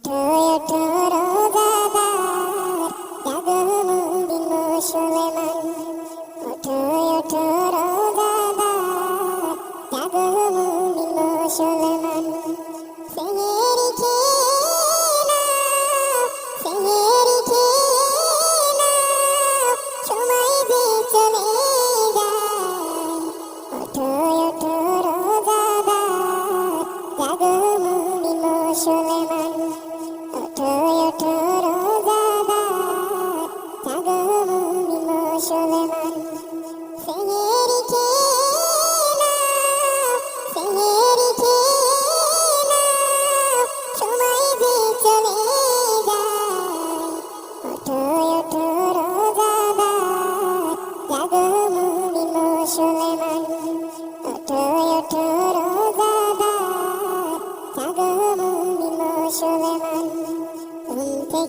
do do do?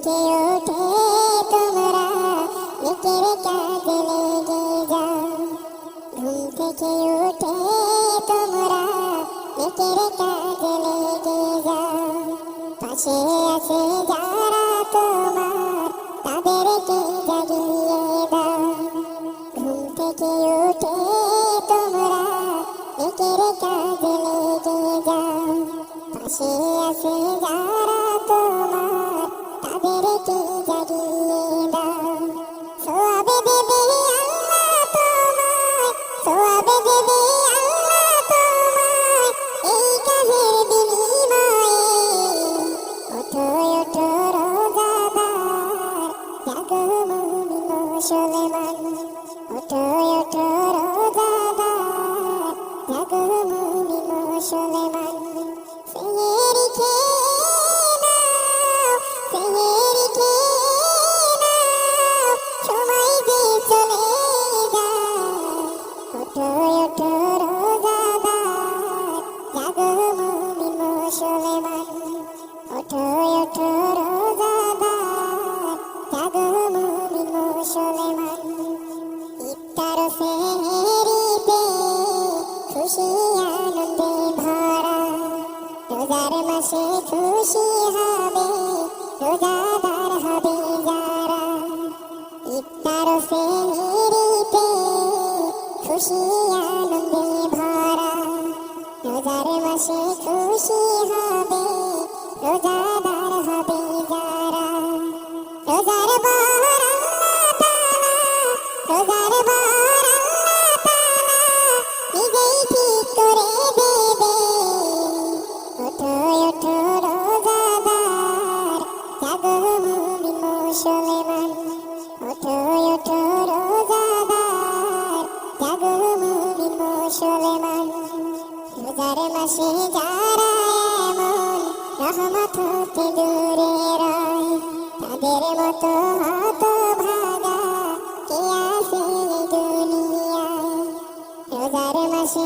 জেগে ওঠে তোমরা? নিকের কাজ লেগে যাও ঘুম থেকে ওঠে তোমরা? নিকের কাজ লেগে যাও পাশে আসে যাও ফেরিতে খুশি আনন্দে ভরা। রোজার মাসে খুশি হবে, রোজাদার হবে যারা। ইফতার ফেরিতে খুশি আনন্দে ভরা। রোজার মাসে খুশি হবে, রোজাদার হবে সুলেমান ওঠো ওঠো রোজাদার, জাগো মুমিন মুসলমান। রোজার মাসে যারা এমন রহমত হতে দূরে রয়, তাদের মতো হত ভাগা কে আসে দুনিয়ায়? রোজার মাসে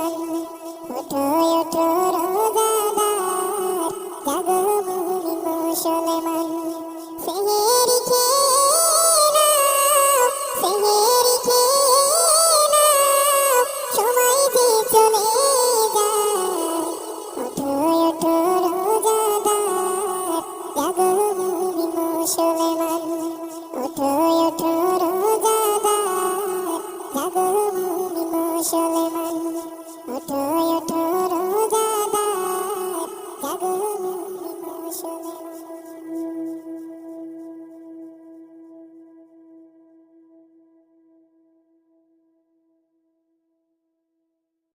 şöyle